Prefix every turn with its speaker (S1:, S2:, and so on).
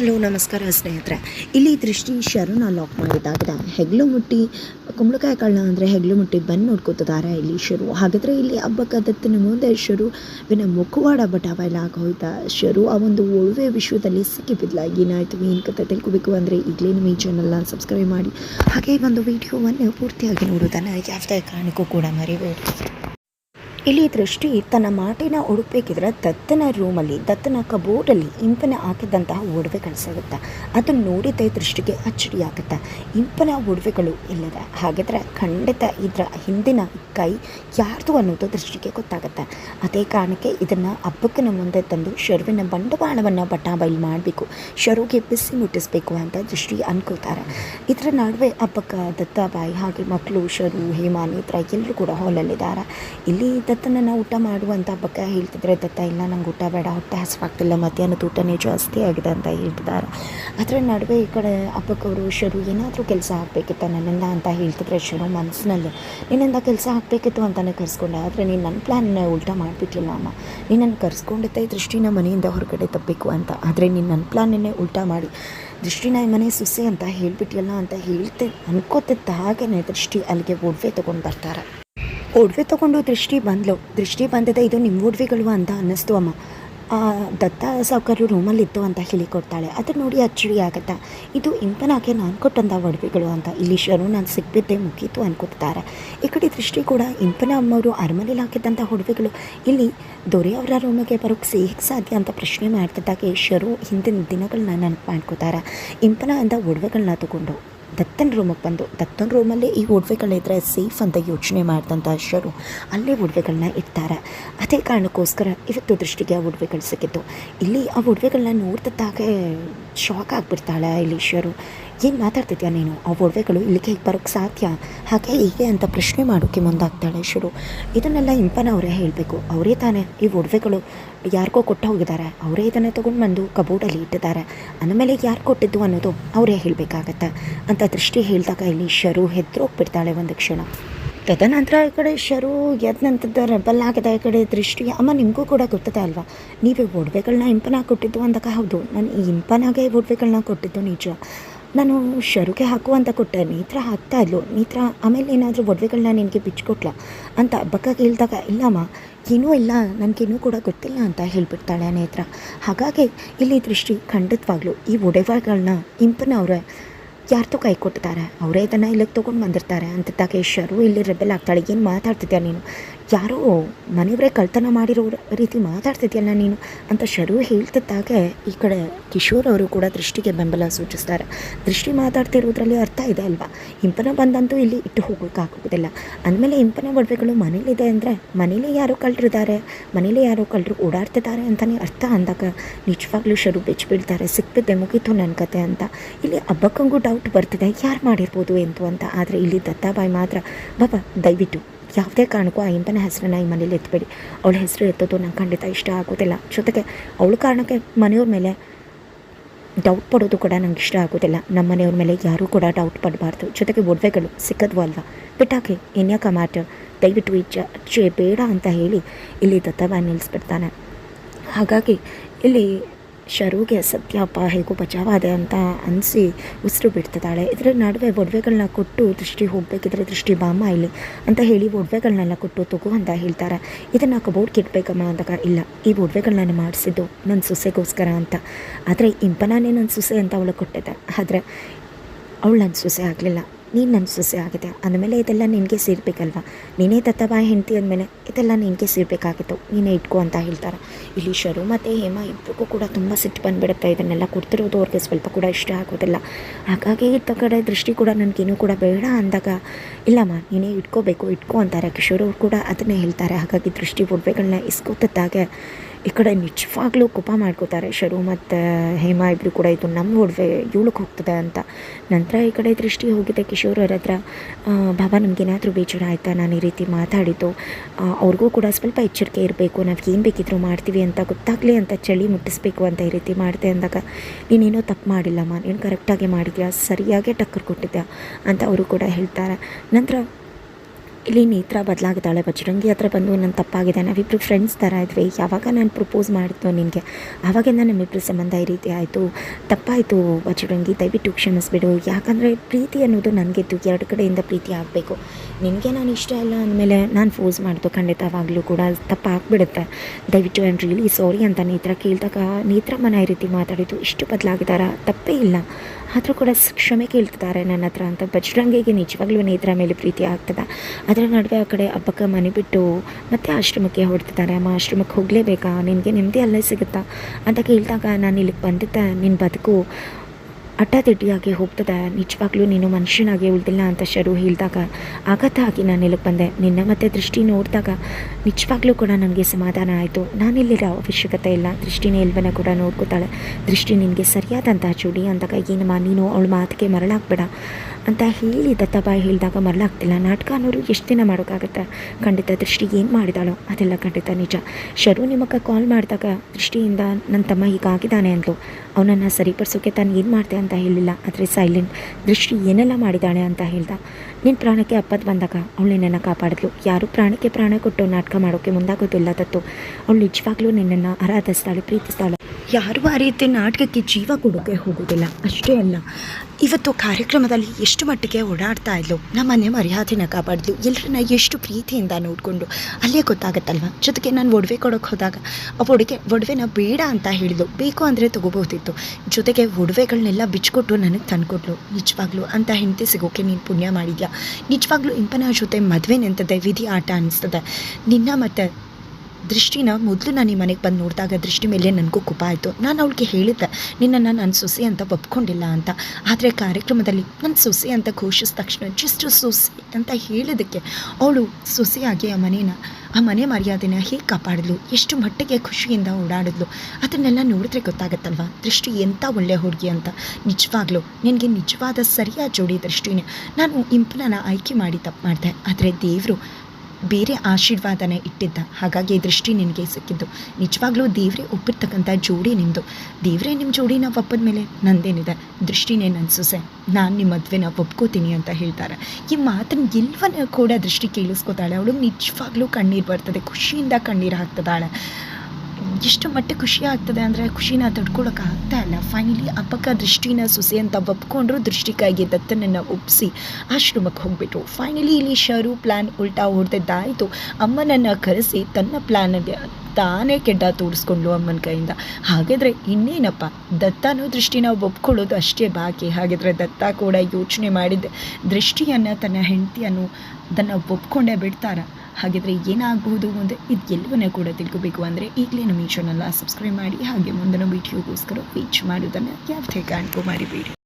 S1: Hello, ನಮಸ್ಕಾರ ಸ್ನೇಹಿತರೆ. ಇಲ್ಲಿ ದೃಷ್ಟಿ ಶರಣ ಲಾಕ್ ಮಾಡಿದ್ದಾಗಿದೆ. ಹೆಗ್ಲು ಮುಟ್ಟಿ, ಕುಂಬಳಕಾಯಿ ಕಳ್ಳ ಅಂದರೆ ಹೆಗ್ಲು ಮುಟ್ಟಿ ಬಂದು ನೋಡ್ಕೋತಿದ್ದಾರೆ ಇಲ್ಲಿ ಶುರು. ಹಾಗಾದರೆ ಇಲ್ಲಿ ಹಬ್ಬಕ್ಕದತ್ತಿನ ಮುಂದೆ ಮುಂದೆ ಶರುವಿನ ಮುಖವಾಡ ಬಟಾವ ಎಲ್ಲ ಆಗೋಯ್ತಾ. ಶರು, ಆ ಒಂದು ಒಳ್ವೆ ವಿಶ್ವದಲ್ಲಿ ಸಿಕ್ಕಿ ಬಿದ್ಲ ಏನಾಯ್ತು ಏನು ಕತೆ ತಿಳ್ಕೊಬೇಕು ಅಂದರೆ ಈಗಲೇ ನಿಮ್ಮ ಈ ಚಾನಲ್ನ ಸಬ್ಸ್ಕ್ರೈಬ್ ಮಾಡಿ. ಹಾಗೆ ಒಂದು ವಿಡಿಯೋವನ್ನು ಪೂರ್ತಿಯಾಗಿ ನೋಡೋದನ್ನು ಯಾವುದೇ ಕಾರಣಕ್ಕೂ ಕೂಡ ಮರಿಬೇಡಿ. ಇಲ್ಲಿ ದೃಷ್ಟಿ ತನ್ನ ಮಾಟಿನ ಹುಡುಕ್ಬೇಕಿದ್ರೆ ದತ್ತನ ರೂಮಲ್ಲಿ, ದತ್ತನ ಕಬೋರ್ಡಲ್ಲಿ ಇಂಪನ ಹಾಕಿದಂತಹ ಒಡವೆಗಳು ಸಿಗುತ್ತೆ ಅದನ್ನು ನೋಡಿದ್ದೇ ದೃಷ್ಟಿಗೆ ಅಚ್ಚರಿ ಆಗುತ್ತೆ ಇಂಪನ ಒಡವೆಗಳು ಇಲ್ಲದೆ ಹಾಗಿದ್ರೆ ಖಂಡಿತ ಇದರ ಹಿಂದಿನ ಕೈ ಯಾರ್ದು ಅನ್ನೋದು ದೃಷ್ಟಿಗೆ ಗೊತ್ತಾಗುತ್ತೆ. ಅದೇ ಕಾರಣಕ್ಕೆ ಇದನ್ನು ಹಬ್ಬಕ್ಕನ ಮುಂದೆ ತಂದು ಶರುವಿನ ಬಂಡವಾಳವನ್ನು ಬಟಾಬೈಲ್ ಮಾಡಬೇಕು ಶರುಗೆ ಬಿಸಿ ಮುಟ್ಟಿಸ್ಬೇಕು ಅಂತ ದೃಷ್ಟಿ ಅನ್ಕೋತಾರೆ. ಇದರ ನಡುವೆ ಹಬ್ಬಕ್ಕ ದತ್ತಾಬಾಯಿ ಹಾಗೆ ಮಕ್ಕಳು, ಶರು, ಹೇಮಾನಿ ಎಲ್ಲರೂ ಕೂಡ ಹಾಲಲ್ಲಿದ್ದಾರೆ ಇಲ್ಲಿ ದತ್ತನನ್ನು ಊಟ ಮಾಡುವಂಥ ಹಬ್ಬಕ್ಕ ಹೇಳ್ತಿದ್ರೆ ದತ್ತ, ಇಲ್ಲ ನಂಗೆ ಊಟ ಬೇಡ, ಹೊಟ್ಟೆ ಹಸಿವಾಗ್ತಿಲ್ಲ ಮಧ್ಯಾಹ್ನದ ಊಟನೇ ಜಾಸ್ತಿ ಆಗಿದೆ ಅಂತ ಹೇಳ್ತಿದ್ದಾರೆ ಅದರ ನಡುವೆ ಈ ಕಡೆ ಅಪ್ಪಕ್ಕವರು ಶರು ಏನಾದರೂ ಕೆಲಸ ಆಗಬೇಕಿತ್ತು ನನ್ನಿಂದ ಅಂತ ಹೇಳ್ತಿದ್ರೆ ಶರು ಮನಸ್ಸಿನಲ್ಲಿ ನಿನ್ನಿಂದ ಕೆಲಸ ಆಗಬೇಕಿತ್ತು ಅಂತಲೇ ಕರೆಸ್ಕೊಂಡೆ, ಆದರೆ ನೀನು ನನ್ನ ಪ್ಲ್ಯಾನ್ ಉಲ್ಟಾ ಮಾಡಿಬಿಟ್ಟಿಲ್ಲ ಅಮ್ಮ ನೀನನ್ನು ಕರ್ಸ್ಕೊಂಡಿದ್ದೆ ದೃಷ್ಟಿನ ಮನೆಯಿಂದ ಹೊರಗಡೆ ತಪ್ಪಬೇಕು ಅಂತ. ಆದರೆ ನೀನು ನನ್ನ ಪ್ಲ್ಯಾನನ್ನೇ ಉಲ್ಟಾ ಮಾಡಿ, ದೃಷ್ಟಿನ ಈ ಮನೆ ಸುಸೆ ಅಂತ ಹೇಳಿಬಿಟ್ಟಿಲ್ಲ ಅಂತ ಹೇಳ್ತೆ, ಅನ್ಕೋತಿದ್ದ ಹಾಗೆಯೇ ದೃಷ್ಟಿ ಅಲ್ಲಿಗೆ ಒಡವೆ ತೊಗೊಂಡು ಬರ್ತಾರೆ. ಒಡವೆ ತೊಗೊಂಡು ದೃಷ್ಟಿ ಬಂದ್ಲು. ದೃಷ್ಟಿ ಬಂದಿದೆ ಇದು ನಿಮ್ಮ ಒಡವೆಗಳು ಅಂತ ಅನ್ನಿಸ್ತು ಅಮ್ಮ. ಆ ದತ್ತ ಸಾವುಕಾರರು ರೂಮಲ್ಲಿತ್ತು ಅಂತ ಹೇಳಿಕೊಡ್ತಾಳೆ. ಕೊಡ್ತಾಳೆ ಅದನ್ನ ನೋಡಿ ಅಚ್ಚರಿ ಆಗುತ್ತೆ. ಇದು ಇಂಪನಾಗೆ ನಾನು ಕೊಟ್ಟಂಥ ಒಡವೆಗಳು ಅಂತ. ಇಲ್ಲಿ ಶರು ನಾನು ಸಿಕ್ಬಿದ್ದೆ ಮುಗೀತು ಅನ್ಕೋತಾರೆ. ಈ ಕಡೆ ದೃಷ್ಟಿ ಕೂಡ ಇಂಪನ ಅಮ್ಮವರು ಅರಮನೆಯಲ್ಲಿ ಹಾಕಿದ್ದಂಥ ಒಡವೆಗಳು. ಇಲ್ಲಿ ದೊರೆಯವರ ರೂಮಿಗೆ ಬರೋಕ್ಕೆ ಸೇಹಿಕ್ ಸಾಧ್ಯ ಅಂತ ಪ್ರಶ್ನೆ ಮಾಡ್ತಿದ್ದಾಗೆ ಶರು ಹಿಂದಿನ ದಿನಗಳನ್ನ ನೆನಪು ಮಾಡ್ಕೋತಾರೆ. ಇಂಪನ ಅಂತ ಒಡವೆಗಳನ್ನ ತಗೊಂಡು. ದತ್ತನ ರೂಮಿಗೆ ಬಂದು, ದತ್ತನ ರೂಮಲ್ಲೇ ಈ ಒಡವೆಗಳಿದ್ರೆ ಸೇಫ್ ಅಂತ ಯೋಚನೆ ಮಾಡಿದಂಥ ಶರು ಅಲ್ಲೇ ಒಡವೆಗಳನ್ನ ಇಡ್ತಾರೆ. ಅದೇ ಕಾರಣಕ್ಕೋಸ್ಕರ ಇವತ್ತು ದೃಷ್ಟಿಗೆ ಆ ಒಡವೆಗಳು ಸಿಕ್ಕಿತ್ತು ಇಲ್ಲಿ ಆ ಒಡವೆಗಳನ್ನ ನೋಡ್ತಿದ್ದಾಗೆ ಶಾಕ್ ಆಗಿಬಿಡ್ತಾಳೆ ಐಲೀಶ್ವರು. ಏನು ಮಾತಾಡ್ತಿದ್ಯಾ ನೀನು? ಆ ಒಡವೆಗಳು ಇಲ್ಲಿಗೆ ಬರೋಕ್ಕೆ ಸಾಧ್ಯ? ಹಾಗೆ ಹೀಗೆ ಅಂತ ಪ್ರಶ್ನೆ ಮಾಡೋಕ್ಕೆ ಮುಂದಾಗ್ತಾಳೆ ಶುರು. ಇದನ್ನೆಲ್ಲ ಇಂಪನ ಅವರೇ ಹೇಳಬೇಕು. ಅವರೇ ತಾನೇ ಈ ಒಡವೆಗಳು. ಯಾರಿಗೋ ಕೊಟ್ಟು ಹೋಗಿದ್ದಾರೆ. ಅವರೇ ಇದನ್ನು ತೊಗೊಂಡು ಬಂದು ಕಬೋರ್ಡಲ್ಲಿ ಇಟ್ಟಿದ್ದಾರೆ. ಅಂದಮೇಲೆ ಯಾರು ಕೊಟ್ಟಿದ್ದು ಅನ್ನೋದು ಅವರೇ ಹೇಳಬೇಕಾಗತ್ತೆ. ಅಂತ ದೃಷ್ಟಿ ಹೇಳಿದಾಗ ಇಲ್ಲಿ ಶರು ಹೆದ್ರೋಗ್ಬಿಡ್ತಾಳೆ ಒಂದು ಕ್ಷಣ. ತದನಂತರ ಈ ಕಡೆ ಶರು ಎದ್ದಂಥದ್ದು ರೆಬಲ್ ಆಗಿದೆ ಈ ಕಡೆ ದೃಷ್ಟಿ, ಅಮ್ಮ ನಿಮಗೂ ಕೂಡ ಗೊತ್ತದೆ ಅಲ್ವಾ? ನೀವೇ ಒಡವೆಗಳನ್ನ ಇಂಪನಾಗಿ ಕೊಟ್ಟಿದ್ದು ಅಂದಾಗ ಹೌದು. ನಾನು ಈ ಇಂಪನಾಗೆ ಒಡವೆಗಳನ್ನ ಕೊಟ್ಟಿದ್ದು ನಿಜ. ನಾನು ಶರುಗೆ ಹಾಕು ಅಂತ ಕೊಟ್ಟೆ. ನೇತ್ರ ಹಾಕ್ತಾ ಇದ್ಲು. ನೇತ್ರ ಆಮೇಲೆ ಏನಾದರೂ ಒಡವೆಗಳನ್ನ ನಿನಗೆ ಬಿಚ್ಕೊಟ್ಲ ಅಂತ ಹಬ್ಬಕ್ಕಾಗಿ ಹೇಳಿದಾಗ ಇಲ್ಲಮ್ಮ, ಏನೂ ಇಲ್ಲ. ನನಗೇನೂ ಕೂಡ ಗೊತ್ತಿಲ್ಲ ಅಂತ ಹೇಳಿಬಿಡ್ತಾಳೆ ನೇತ್ರ. ಹಾಗಾಗಿ ಇಲ್ಲಿ ದೃಷ್ಟಿ ಖಂಡಿತವಾಗ್ಲೂ ಈ ಒಡವೆಗಳನ್ನ ಅವರೇ ಯಾರ್ದೋ ಕೈ ಕೊಟ್ಟಿದ್ದಾರೆ. ಅವರೇ ಇದನ್ನು ಇಲ್ಲಿಗೆ ತೊಗೊಂಡು ಬಂದಿರ್ತಾರೆ. ಅಂತ ತಾಕೇಶ್ವರು ಇಲ್ಲಿ ರೆಬೆಲ್ ಆಗ್ತಾಳೆ. ಏನು ಮಾತಾಡ್ತಿದ್ಯಾ ನೀನು? ಯಾರೋ ಮನೆಯವರೇ ಕಳ್ತನ ಮಾಡಿರೋ ರೀತಿ ಮಾತಾಡ್ತಿದ್ಯಲ್ಲ ನೀನು ಅಂತ ಶರು ಹೇಳ್ತಿದ್ದಾಗೆ ಈ ಕಡೆ ಕಿಶೋರ್ ಅವರು ಕೂಡ ದೃಷ್ಟಿಗೆ ಬೆಂಬಲ ಸೂಚಿಸ್ತಾರೆ. ದೃಷ್ಟಿ ಮಾತಾಡ್ತಿರೋದ್ರಲ್ಲಿ ಅರ್ಥ ಇದೆ ಅಲ್ವಾ? ಇಂಪನ ಬಂದಂತೂ ಇಲ್ಲಿ ಇಟ್ಟು ಹೋಗೋಕ್ಕಾಗೋದಿಲ್ಲ. ಅಂದಮೇಲೆ ಇಂಪನ ಒಡವೆಗಳು ಮನೇಲಿದೆ ಅಂದರೆ ಮನೇಲಿ ಯಾರೋ ಕಳ್ಳರಿದ್ದಾರೆ ಮನೇಲಿ ಯಾರೋ ಕಳ್ಳರು ಓಡಾಡ್ತಿದ್ದಾರೆ ಅಂತಲೇ ಅರ್ಥ ಅಂದಾಗ ನಿಜವಾಗ್ಲೂ ಶರು ಬೆಚ್ಚಿ ಬೀಳ್ತಾರೆ ಸಿಕ್ಬಿದ್ದೆ ಮುಗೀತು ನನ್ನ ಕತೆ ಅಂತ. ಇಲ್ಲಿ ಹಬ್ಬಕ್ಕಂಗೂ ಡೌಟ್ ಬರ್ತಿದೆ, ಯಾರು ಮಾಡಿರ್ಬೋದು ಎಂದು ಅಂತ. ಆದರೆ ಇಲ್ಲಿ ದತ್ತಾಬಾಯಿ ಮಾತ್ರ, ಬಾಬಾ, ದಯವಿಟ್ಟು ಯಾವುದೇ ಕಾರಣಕ್ಕೂ ಆ ಇಂಪನ ಹೆಸರನ್ನ ಈ ಮನೇಲಿ ಎತ್ತಬೇಡಿ ಅವಳ ಹೆಸರು ಎತ್ತೋದು ನಂಗೆ ಖಂಡಿತ ಇಷ್ಟ ಆಗೋದಿಲ್ಲ. ಜೊತೆಗೆ ಅವಳ ಕಾರಣಕ್ಕೆ ಮನೆಯವ್ರ ಮೇಲೆ ಡೌಟ್ ಪಡೋದು ಕೂಡ ನಂಗೆ ಇಷ್ಟ ಆಗೋದಿಲ್ಲ. ನಮ್ಮ ಮನೆಯವ್ರ ಮೇಲೆ ಯಾರೂ ಕೂಡ ಡೌಟ್ ಪಡಬಾರ್ದು. ಜೊತೆಗೆ ಒಡವೆಗಳು ಸಿಕ್ಕದ್ವು ಅಲ್ವಾ ಬಿಟ್ಟಾಕೆ, ಇನ್ಯಾಕ ಮ್ಯಾಟರ್ ದಯವಿಟ್ಟು ಈ ಬೇಡ ಅಂತ ಹೇಳಿ ಇಲ್ಲಿ ದತ್ತವ ನಿಲ್ಲಿಸ್ಬಿಡ್ತಾನೆ ಹಾಗಾಗಿ ಇಲ್ಲಿ ಶರುಗೆ ಸತ್ಯಪ್ಪ ಹೇಗೋ ಬಚಾವಾದೆ ಅಂತ ಅನಿಸಿ ಉಸಿರು ಬಿಡ್ತಿದ್ದಾಳೆ ಇದರ ನಡುವೆ ಒಡವೆಗಳನ್ನ ಕೊಟ್ಟು ದೃಷ್ಟಿ ಹೋಗಬೇಕಿದ್ರೆ ದೃಷ್ಟಿ ಬಾಮ ಇಲ್ಲಿ ಅಂತ ಹೇಳಿ ಒಡವೆಗಳನ್ನೆಲ್ಲ ಕೊಟ್ಟು ತಗೋ ಅಂತ ಹೇಳ್ತಾರೆ. ಇದನ್ನು ಕಬೋರ್ಡ್ಗೆ ಇಡಬೇಕಮ್ಮ ಅಂದಾಗ ಇಲ್ಲ, ಈ ಒಡವೆಗಳನ್ನ ಮಾಡಿಸಿದ್ದು ನನ್ನ ಸೊಸೆಗೋಸ್ಕರ ಅಂತ. ಆದರೆ ಇಂಪನಾನೇ ನನ್ನ ಸೊಸೆ ಅಂತ ಅವಳು ಕೊಟ್ಟಿದ್ದೆ. ಆದರೆ ಅವಳು ನನ್ನ ಸೊಸೆ ಆಗಲಿಲ್ಲ. ನೀನು ನನ್ನ ಸೊಸೆ ಆಗಿದೆ ಅಂದಮೇಲೆ ಇದೆಲ್ಲ ನಿನಗೆ ಸೇರಬೇಕಲ್ವ? ನೀನೇ ದತ್ತಬಾಯಿ ಹೆಂಡತಿ ಅಂದಮೇಲೆ ಇದೆಲ್ಲ ನಿನಗೆ ಸೇರಬೇಕಾಗಿತ್ತು. ನೀನೇ ಇಟ್ಕೊ ಅಂತ ಹೇಳ್ತಾರೆ. ಇಲ್ಲಿ ಶರು ಮತ್ತು ಹೇಮ ಇಬ್ಬರಿಗೂ ಕೂಡ ತುಂಬ ಸಿಟ್ಟು ಬಂದುಬಿಡುತ್ತೆ. ಇದನ್ನೆಲ್ಲ ಕೊಡ್ತಿರೋದು ಅವ್ರಿಗೆ ಸ್ವಲ್ಪ ಕೂಡ ಇಷ್ಟ ಆಗೋದಿಲ್ಲ. ಹಾಗಾಗಿ ಇದ್ದ ಕಡೆ ದೃಷ್ಟಿ ಕೂಡ ನನಗೇನು ಕೂಡ ಬೇಡ ಅಂದಾಗ, ಇಲ್ಲಮ್ಮ, ನೀನೇ ಇಟ್ಕೋಬೇಕು, ಇಟ್ಕೋ ಅಂತಾರೆ. ಕಿಶೋರ್ ಅವ್ರು ಕೂಡ ಅದನ್ನೇ ಹೇಳ್ತಾರೆ. ಹಾಗಾಗಿ ದೃಷ್ಟಿ ಒಡವೆಗಳನ್ನ ಇಸ್ಕೊತಿದ್ದಾಗೆ ಈ ಕಡೆ ನಿಜವಾಗ್ಲೂ ಕೋಪ ಮಾಡ್ಕೋತಾರೆ ಶರು ಮತ್ತು ಹೇಮಾ ಇಬ್ಬರು ಕೂಡ ಇದು ನಮ್ಮ ಒಡವೆ ಇವಳಕ್ಕೆ ಹೋಗ್ತದೆ ಅಂತ. ನಂತರ ಈ ಕಡೆ ದೃಷ್ಟಿ ಹೋಗಿದೆ ಕಿಶೋರ್ ಅವ್ರ ಹತ್ರ ಬಾಬಾ ನಮಗೇನಾದರೂ ಬೇಜಾರ ಆಯಿತಾ? ನಾನು ಈ ರೀತಿ ಮಾತಾಡಿದ್ದು. ಅವ್ರಿಗೂ ಕೂಡ ಸ್ವಲ್ಪ ಎಚ್ಚರಿಕೆ ಇರಬೇಕು. ನಾವು ಏನು ಬೇಕಿದ್ರೂ ಮಾಡ್ತೀವಿ ಅಂತ ಗೊತ್ತಾಗಲಿ ಅಂತ ಚಳಿ ಮುಟ್ಟಿಸ್ಬೇಕು ಅಂತ ಈ ರೀತಿ ಮಾಡಿದೆ ಅಂದಾಗ, ನೀನೇನೋ ತಪ್ಪು ಮಾಡಿಲ್ಲಮ್ಮ. ನೀನು ಕರೆಕ್ಟಾಗಿ ಮಾಡಿದ್ಯಾ? ಸರಿಯಾಗೇ ಟಕ್ಕರ್ ಕೊಟ್ಟಿದ್ಯಾ? ಅಂತ ಅವರು ಕೂಡ ಹೇಳ್ತಾರೆ. ನಂತರ ಇಲ್ಲಿ ನೇತ್ರ ಬದಲಾಗಿದ್ದಾಳೆ ಬಜರಂಗಿ ಹತ್ರ ಬಂದು ನನ್ನ ತಪ್ಪಾಗಿದೆ. ನಾವಿಬ್ಬರು ಫ್ರೆಂಡ್ಸ್ ಥರ ಇದ್ವಿ. ಯಾವಾಗ ನಾನು ಪ್ರಪೋಸ್ ಮಾಡಿದ್ದು ನಿನಗೆ ಆವಾಗಿಂದ ನಮ್ಮಿಬ್ರು ಸಂಬಂಧ ಈ ರೀತಿ ಆಯಿತು. ತಪ್ಪಾಯಿತು ಬಜರಂಗಿ ದಯವಿಟ್ಟು ಕ್ಷಮಿಸ್ಬಿಡು. ಯಾಕಂದರೆ ಪ್ರೀತಿ ಅನ್ನೋದು ನನಗೆದ್ದು ಎರಡು ಕಡೆಯಿಂದ ಪ್ರೀತಿ ಆಗಬೇಕು. ನಿನಗೆ ನಾನು ಇಷ್ಟ ಇಲ್ಲ ಅಂದಮೇಲೆ ನಾನು ಫೋಸ್ ಮಾಡಿದ್ದು ಖಂಡಿತವಾಗ್ಲೂ ಕೂಡ ತಪ್ಪಾಗ್ಬಿಡುತ್ತೆ. ದಯವಿಟ್ಟು ಆ್ಯಂಡ್ ರಿಯಲಿ ಸಾರಿ ಅಂತ ನೇತ್ರ ಕೇಳಿದಾಗ ನೇತ್ರ ಮನ ಈ ರೀತಿ ಮಾತಾಡಿದ್ದು, ಇಷ್ಟು ಬದಲಾಗಿದ್ದಾರಾ? ತಪ್ಪೇ ಇಲ್ಲ. ಆದರೂ ಕೂಡ ಕ್ಷಮೆ ಕೇಳ್ತಿದ್ದಾರೆ ನನ್ನ ಹತ್ರ ಅಂತ. ಬಜರಂಗಿಗೆ ನಿಜವಾಗ್ಲೂ ನೇತ್ರ ಮೇಲೆ ಪ್ರೀತಿ ಆಗ್ತದೆ. ಅದರ ನಡುವೆ ಆ ಕಡೆ ಹಬ್ಬಕ್ಕೆ ಮನೆ ಬಿಟ್ಟು ಮತ್ತೆ ಆಶ್ರಮಕ್ಕೆ ಹೊರಡ್ತಿದ್ದಾರೆ. ಅಮ್ಮ, ಆಶ್ರಮಕ್ಕೆ ಹೋಗಲೇಬೇಕಾ? ನಿನಗೆ ನೆಮ್ಮದಿ ಅಲ್ಲೇ ಸಿಗುತ್ತಾ? ಅಂತ ಕೇಳಿದಾಗ, ನಾನು ಇಲ್ಲಿಗೆ ಬಂದಿದ್ದೆ. ನಿನ್ನ ಬದುಕು ಅಡ್ಡದಿಡ್ಡಿಯಾಗಿ ಹೋಗ್ತದೆ. ನಿಜವಾಗ್ಲೂ ನೀನು ಮನುಷ್ಯನಾಗಿ ಉಳಿದಿಲ್ಲ ಅಂತ ಶರು ಹೇಳಿದಾಗ ಆಘಾತ ಆಗಿ ನಾನು ಇಲ್ಲಿಗೆ ಬಂದೆ. ನಿನ್ನ ಮತ್ತೆ ದೃಷ್ಟಿ ನೋಡಿದಾಗ ನಿಜವಾಗ್ಲೂ ಕೂಡ ನನಗೆ ಸಮಾಧಾನ ಆಯಿತು. ನಾನಿಲ್ಲಿರೋ ಅವಶ್ಯಕತೆ ಇಲ್ಲ. ದೃಷ್ಟಿನ ಇಲ್ವನ ಕೂಡ ನೋಡ್ಕೋತಾಳೆ. ದೃಷ್ಟಿ ನಿನಗೆ ಸರಿಯಾದಂತಹ ಚೂಡಿ ಅಂದಾಗ, ಏನಮ್ಮ, ನೀನು ಅವಳ ಮಾತಿಗೆ ಮರಳಾಗ್ಬೇಡ. ಅಂತ ಹೇಳಿ ದತ್ತಬಾಯಿ ಹೇಳಿದಾಗ ಮರಳಾಗ್ತಿಲ್ಲ ನಾಟಕ ಅನ್ನೋರು ಎಷ್ಟು ದಿನ ಮಾಡೋಕ್ಕಾಗತ್ತೆ ಖಂಡಿತ ದೃಷ್ಟಿ ಏನು ಮಾಡಿದಾಳೋ ಅದೆಲ್ಲ ಖಂಡಿತ ನಿಜ. ಶರು ನಿಮ್ಮಕ್ಕ ಕಾಲ್ ಮಾಡಿದಾಗ ದೃಷ್ಟಿಯಿಂದ ನನ್ನ ತಮ್ಮ ಹೀಗಾಗಿದ್ದಾನೆ ಅಂದ್ಲು. ಅವನನ್ನು ಸರಿಪಡಿಸೋಕೆ ತಾನು ಏನು ಮಾಡ್ತೆ ಅಂತ ಹೇಳಿಲ್ಲ. ಆದರೆ ಸೈಲೆಂಟ್ ದೃಷ್ಟಿ ಏನೆಲ್ಲ ಮಾಡಿದ್ದಾಳೆ ಅಂತ ಹೇಳ್ದ. ನಿನ್ನ ಪ್ರಾಣಕ್ಕೆ ಅಪ್ಪದ ಬಂದಾಗ ಅವಳು ನಿನ್ನನ್ನು ಕಾಪಾಡಿದ್ಲು. ಯಾರು ಪ್ರಾಣಕ್ಕೆ ಪ್ರಾಣ ಕೊಟ್ಟು ನಾಟಕ ಮಾಡೋಕ್ಕೆ ಮುಂದಾಗೋದಿಲ್ಲ ತತ್ತು ಅವಳು ನಿಜವಾಗ್ಲೂ ನಿನ್ನನ್ನು ಆರಾಧಿಸ್ತಾಳೆ, ಪ್ರೀತಿಸ್ತಾಳೆ. ಯಾರು ಆ ರೀತಿ ನಾಟಕಕ್ಕೆ ಜೀವ ಕೊಡೋಕೆ ಹೋಗೋದಿಲ್ಲ. ಅಷ್ಟೇ ಅಲ್ಲ. ಇವತ್ತು ಕಾರ್ಯಕ್ರಮದಲ್ಲಿ ಎಷ್ಟು ಮಟ್ಟಿಗೆ ಓಡಾಡ್ತಾ ಇದ್ಲು, ನಮ್ಮನೆ ಮರ್ಯಾದೆನ ಕಾಪಾಡಿದ್ಲು ಎಲ್ಲರನ್ನ ಎಷ್ಟು ಪ್ರೀತಿಯಿಂದ ನೋಡಿಕೊಂಡು, ಅಲ್ಲೇ ಗೊತ್ತಾಗತ್ತಲ್ವ? ಜೊತೆಗೆ ನಾನು ಒಡವೆ ಕೊಡೋಕೆ ಹೋದಾಗ, ಆ ಒಡಿಗೆ ಒಡವೆನ ಬೇಡ ಅಂತ ಹೇಳಿದ್ಲು. ಬೇಕು ಅಂದರೆ ತಗೋಬಹುದಿತ್ತು. ಜೊತೆಗೆ ಒಡವೆಗಳನ್ನೆಲ್ಲ ಬಿಚ್ಚಿಕೊಟ್ಟು ನನಗೆ ತಂದುಕೊಟ್ಲು. ನಿಜವಾಗ್ಲೂ ಅಂತ ಹೆಂಡತಿ ಸಿಗೋಕೆ ನೀನು ಪುಣ್ಯ ಮಾಡಿದ್ಯಾ? ನಿಜವಾಗ್ಲೂ ಇಂಪನ ಜೊತೆ ಮದುವೆ ನಿಂತದೆ ವಿಧಿ ಆಟ ಅನಿಸ್ತದೆ. ನಿನ್ನ ಮತ್ತು ದೃಷ್ಟಿನ ಮೊದಲು ನಾನು ಈ ಮನೆಗೆ ಬಂದು ನೋಡಿದಾಗ ದೃಷ್ಟಿ ಮೇಲೆ ನನಗೂ ಕುಪ ಆಯಿತು. ನಾನು ಅವಳಿಗೆ ಹೇಳಿದ್ದೆ, ನಿನ್ನನ್ನು ನಾನು ಸೊಸೆ ಅಂತ ಒಪ್ಕೊಂಡಿಲ್ಲ ಅಂತ. ಆದರೆ ಕಾರ್ಯಕ್ರಮದಲ್ಲಿ ನನ್ನ ಸೊಸೆ ಅಂತ ಘೋಷಿಸಿದ ತಕ್ಷಣ ಜಸ್ಟ್ ಸೊಸೆ ಅಂತ ಹೇಳಿದ್ದಕ್ಕೆ ಅವಳು ಸೊಸೆಯಾಗಿ ಆ ಮನೇನ, ಆ ಮನೆ ಮರ್ಯಾದೆನ ಹೇಗೆ ಕಾಪಾಡಿದ್ಲು? ಎಷ್ಟು ಮಟ್ಟಿಗೆ ಖುಷಿಯಿಂದ ಓಡಾಡಿದ್ಲು? ಅದನ್ನೆಲ್ಲ ನೋಡಿದ್ರೆ ಗೊತ್ತಾಗತ್ತಲ್ವ? ದೃಷ್ಟಿ ಎಂಥ ಒಳ್ಳೆ ಹುಡುಗಿ ಅಂತ? ನಿಜವಾಗ್ಲೂ ನಿನಗೆ ನಿಜವಾದ ಸರಿಯಾದ ಜೋಡಿ ದೃಷ್ಟಿನೇ. ನಾನು ಇಂಪನ ಆಯ್ಕೆ ಮಾಡಿ ತಪ್ಪು ಮಾಡಿದೆ. ಆದರೆ ದೇವರು ಬೇರೆ ಆಶೀರ್ವಾದನ ಇಟ್ಟಿದ್ದ. ಹಾಗಾಗಿ ದೃಷ್ಟಿ ನಿನಗೆ ಸಿಕ್ಕಿದ್ದು. ನಿಜವಾಗ್ಲೂ ದೇವರೇ ಒಪ್ಪಿರ್ತಕ್ಕಂಥ ಜೋಡಿ ನಿಮ್ಮದು ದೇವರೇ ನಿಮ್ಮ ಜೋಡಿ ನಾವು ಒಪ್ಪದ ಮೇಲೆ ನಂದೇನಿದೆ? ದೃಷ್ಟಿನೇ ನನ್ನ ಸೊಸೆ. ನಾನು ನಿಮ್ಮ ಮದುವೆನ ಒಪ್ಕೋತೀನಿ ಅಂತ ಹೇಳ್ತಾರೆ. ಈ ಮಾತನ್ನು ಎಲ್ವನ್ನ ಕೂಡ ದೃಷ್ಟಿ ಕೇಳಿಸ್ಕೋತಾಳೆ. ಅವಳು ನಿಜವಾಗ್ಲೂ ಕಣ್ಣೀರು ಬರ್ತದೆ. ಖುಷಿಯಿಂದ ಕಣ್ಣೀರು ಹಾಕ್ತದಾಳೆ. ಎಷ್ಟು ಮಟ್ಟ ಖುಷಿ ಆಗ್ತದೆ ಅಂದರೆ ಖುಷಿನ ತಡ್ಕೊಳಕ್ಕೆ ಆಗ್ತಾ ಇಲ್ಲ. ಫೈನಲಿ ಅಪ್ಪಕ್ಕ ದೃಷ್ಟಿನ ಸೊಸೆ ಅಂತ ಒಪ್ಕೊಂಡ್ರು ದೃಷ್ಟಿಕಾಗಿ ದತ್ತನನ್ನು ಒಪ್ಪಿಸಿ ಆಶ್ರಮಕ್ಕೆ ಹೋಗ್ಬಿಟ್ರು. ಫೈನಲಿ ಇಲ್ಲಿ ಶರು ಪ್ಲ್ಯಾನ್ ಉಲ್ಟಾ ಹೊಡೆದಿದ್ದಾಯಿತು. ಅಮ್ಮನನ್ನು ಕರೆಸಿ ತನ್ನ ಪ್ಲಾನ್ ತಾನೇ ಕೆಡ್ಡ ತೋರಿಸ್ಕೊಂಡ್ಲು ಅಮ್ಮನ ಕೈಯಿಂದ. ಹಾಗಾದರೆ ಇನ್ನೇನಪ್ಪ? ದತ್ತನೂ ದೃಷ್ಟಿನ ಒಪ್ಕೊಳ್ಳೋದು ಅಷ್ಟೇ ಬಾಕಿ. ಹಾಗಿದ್ರೆ ದತ್ತ ಕೂಡ ಯೋಚನೆ ಮಾಡಿದ್ದೆ. ದೃಷ್ಟಿಯನ್ನು ತನ್ನ ಹೆಂಡತಿಯನ್ನು ತನ್ನ ಒಪ್ಕೊಂಡೇ ಬಿಡ್ತಾರ? ಹಾಗಿದ್ರೆ ಏನಾಗಬಹುದು ಮುಂದೆ ಇದು ಎಲ್ಲವನ್ನ ಕೂಡ ತಿಳ್ಕೋಬೇಕು ಅಂದರೆ ಈಗಲೇ ನಮ್ಮ ಈ ಚಾನಲ್ನ ಸಬ್ಸ್ಕ್ರೈಬ್ ಮಾಡಿ ಹಾಗೆ ಮುಂದಿನ ವಿಡಿಯೋಗೋಸ್ಕರ ವೀಚ್ ಮಾಡೋದನ್ನು ಯಾವುದೇ ಕಾರಣಕ್ಕೂ ಮರಿಬೇಡಿ.